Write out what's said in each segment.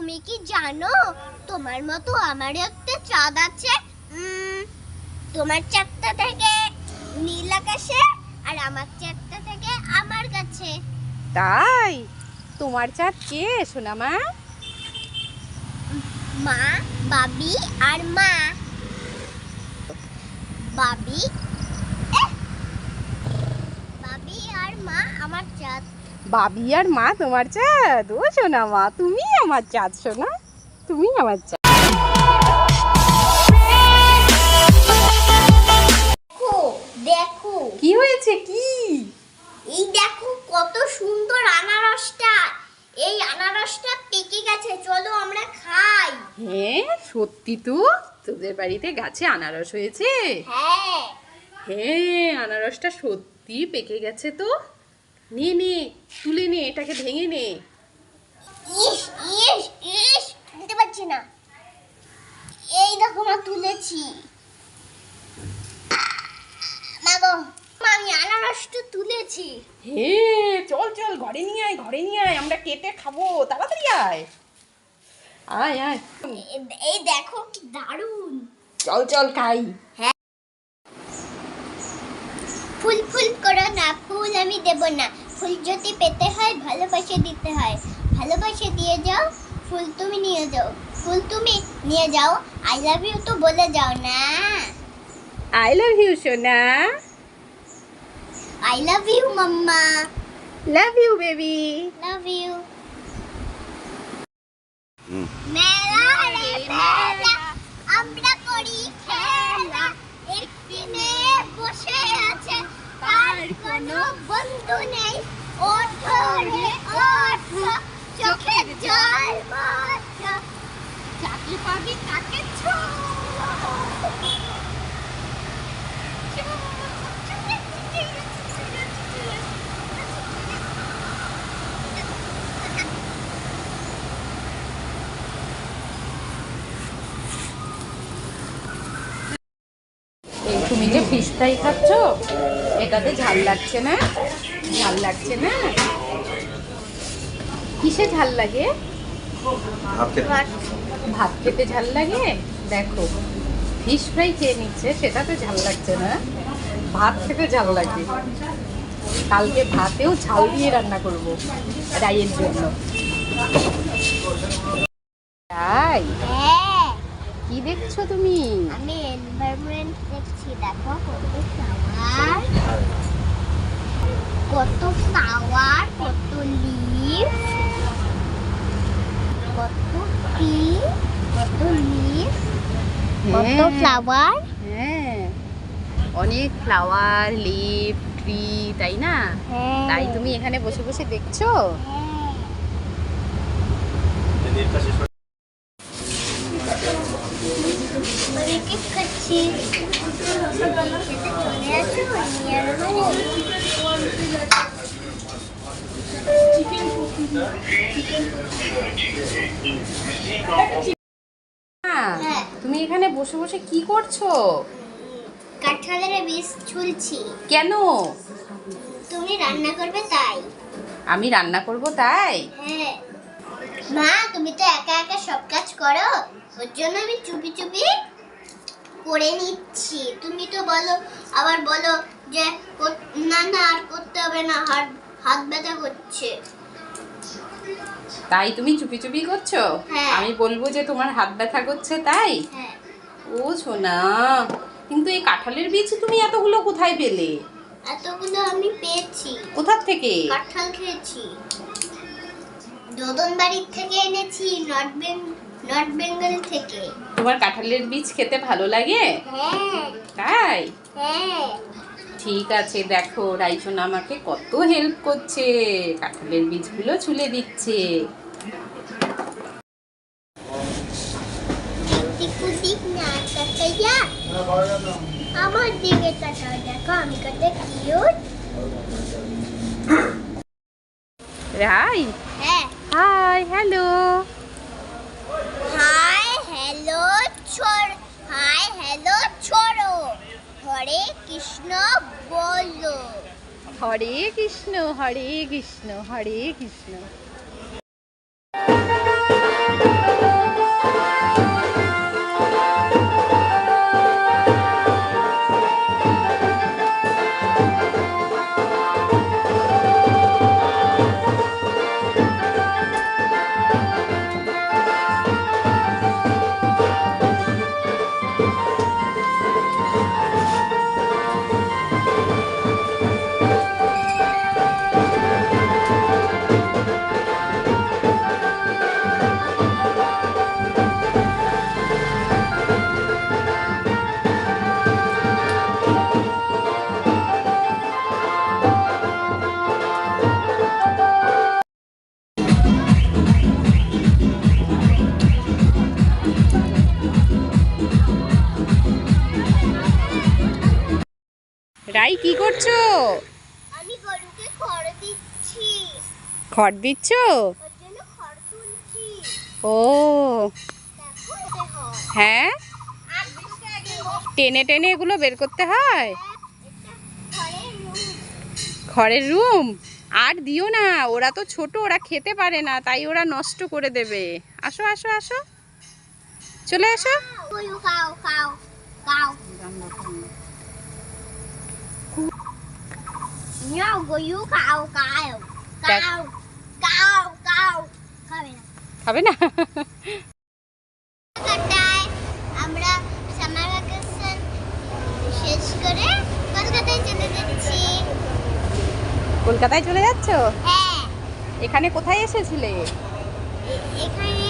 তুমি কি জানো? তোমার মতো আমার একটা চাঁদ আছে তোমার চাঁদটা থেকে নীল আকাশে আর আমার চাঁদটা থেকে আমার কাছে। তাই? তোমার চাঁদ কে সোনামা? মা মা বাবি আর মা। বাবি! বাবি আর মা আমার চাঁদ। বাবি আর মা তোমার চাঁদ। ও সোনামা তুমি আমার চাঁদ সোনা। তুমি আমার চাঁদ। দেখো দেখো। কি হয়েছে? কি? এই দেখো কত সুন্দর আনারসটা। এই আনারসটা পেকে গেছে চলো আমরা খাই। হ্যাঁ সত্যি তো। তোদের বাড়িতে গাছে আনারস হয়েছে? হ্যাঁ। হ্যাঁ আনারসটা সত্যি পেকে গেছে তো। নে নে তুলে নে এটাকে ভেঙে নে। ইস ইস ইস তুলতে পারছি না। এই দেখো মা তুলেছি। মা গো আমি আনারসটা তুলেছি। হ্যাঁ চল চল ঘরে নিয়ে আয় ঘরে নিয়ে আয় আমরা কেটে খাব তাড়াতাড়ি আয়। আয় আয়। এই দেখো কি দারুণ। চল চল খাই। হ্যাঁ। ফুল ফুল করো না ফুল আমি দেব না। ফুল যদি পেতে হয় ভালোবাসে দিতে হয়। ভালোবাসে দিয়ে যাও ফুল তুমি নিয়ে যাও। ফুল তুমি নিয়ে যাও আই লাভ ইউ তো বলে যাও না। আই লাভ ইউ সোনা। I love you mamma. Love you baby love you তুমি যে ফিশ ফ্রাই খাচ্ছ এটাতে ঝাল লাগছে না? ঝাল লাগছে না? কিসে ঝাল লাগে? ভাত খেতে। ঝাল লাগে? দেখো ফিশ ফ্রাই খেয়ে নিচ্ছে সেটাতে ঝাল লাগছে না। ভাত খেতে ঝাল লাগে। কালকে ভাতেও ঝাল দিয়ে রান্না করব রাইয়ের জন্য। তাই দেখছ তুমি? আমি এনভায়রনমেন্ট দেখছি দেখো কত ফ্লাওয়ার কত ফ্লাওয়ার কত লিফ কত ট্রি কত লিফ কত হ্যাঁ। ফ্লাওয়ার হ্যাঁ। অনেক ফ্লাওয়ার লিফ ট্রি তাই না? হ্যাঁ। তাই তুমি এখানে বসে বসে দেখছ? হ্যাঁ আমি কি হ্যাঁ হ্যাঁ। তুমি এখানে বসে বসে কি করছ? কাঁঠালের বীজ ছুলছি। কেন? তুমি রান্না করবে তাই? আমি রান্না করব তাই? হ্যাঁ। মা তুমি তো একা একা সব কাজ করো। ওর জন্য আমি চুপি চুপি করে নিচ্ছি। তুমি তো বলো আবার বলো যে না না আর করতে হবে না হাত হাত ব্যথা করছে তাই তুমি চুপি চুপি করছ? হ্যাঁ। আমি বলব যে তোমার হাত ব্যথা করছে তাই? হ্যাঁ। ও সোনা কিন্তু এই কাঁঠালের বীজ তুমি এতগুলো কোথায় পেলে? এতগুলো আমি পেয়েছি। কোথার থেকে? কাঁঠাল খেয়েছি। দোদন বাড়ির থেকে এনেছি নর্থ বেং নর্থ বেঙ্গল থেকে। তোমার কাঁঠালের বীজ খেতে ভালো লাগে? হ্যাঁ। তাই? হ্যাঁ। ঠিক আছে দেখো রাইসোনা আমাকে কত হেল্প করছে। কাঁঠালের বীজগুলো ছুলে দিচ্ছে। আমার দিকে তাকাও দেখো আমি কত কিউট রাই? হ্যাঁ। হাই হ্যালো হাই হ্যালো ছোর হাই হ্যালো ছোড়ো হরে কৃষ্ণ বলো। হরে কৃষ্ণ হরে কৃষ্ণ হরে কৃষ্ণ রাই কি করছ? আমি গরুকে খড় দিচ্ছি। খড় দিচ্ছ? ওর জন্য খড় তুলছি। ও। হয়। হ্যাঁ? টেনে টেনে এগুলো বের করতে হয়? খড়ের খড়ের রুম? আর দিও না ওরা তো ছোট ওরা খেতে পারে না তাই ওরা নষ্ট করে দেবে। আসো আসো আসো। চলে আসো। খাও খাও খাও খাও খাও খাবে না? খাবে না কলকাতায় আমরা সামার ভ্যাকেশন শেষ করে কলকাতায় চলে যাচ্ছি? কলকাতায় চলে যাচ্ছ হ্যাঁ এখানে কোথায় এসেছিলে? এখানে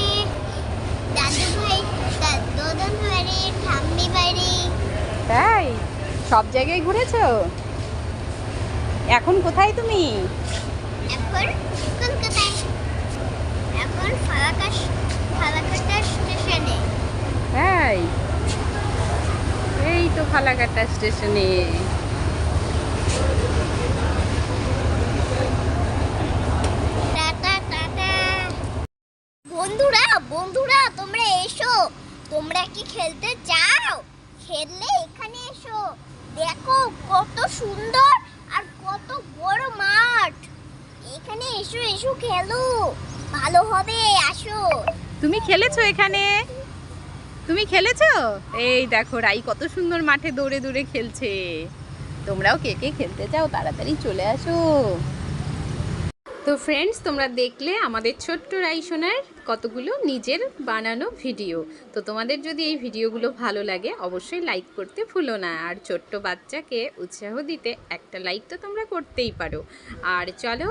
দাদু ভাই দা- দদন বাড়ি ঠাম্মি বাড়ি তাই? সব জায়গায় ঘুরেছো? এখন কোথায় তুমি? এখন কলকাতায় এখন ফালাকাশ ফালাকাটা স্টেশনে। তাই? এই তো ফালাকাটা স্টেশনে। বন্ধুরা বন্ধুরা তোমরা এসো। তোমরা কি খেলতে চাও? খেললে এখানে এসো। দেখো কত সুন্দর কত বড় মাঠ। এখানে এসো এসো, খেলো। ভালো হবে, আসো। তুমি খেলেছো এখানে? তুমি খেলেছো? এই দেখো, রাই কত সুন্দর মাঠে দৌড়ে দৌড়ে খেলছে। তোমরাও কে কে খেলতে চাও তাড়াতাড়ি চলে আসো। তো ফ্রেন্ডস তোমরা দেখলে আমাদের ছোট্ট রাইসোনার কতগুলো নিজের বানানো ভিডিও তো তোমাদের যদি এই ভিডিওগুলো ভালো লাগে, অবশ্যই লাইক করতে ভুলো না। আর ছোট্ট বাচ্চাকে উৎসাহ দিতে একটা লাইক তো তোমরা করতেই পারো। আর চলো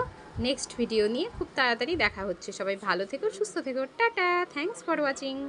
নেক্সট ভিডিও নিয়ে খুব তাড়াতাড়ি দেখা হচ্ছে। সবাই ভালো থেকো, সুস্থ থেকো। Tata thanks for watching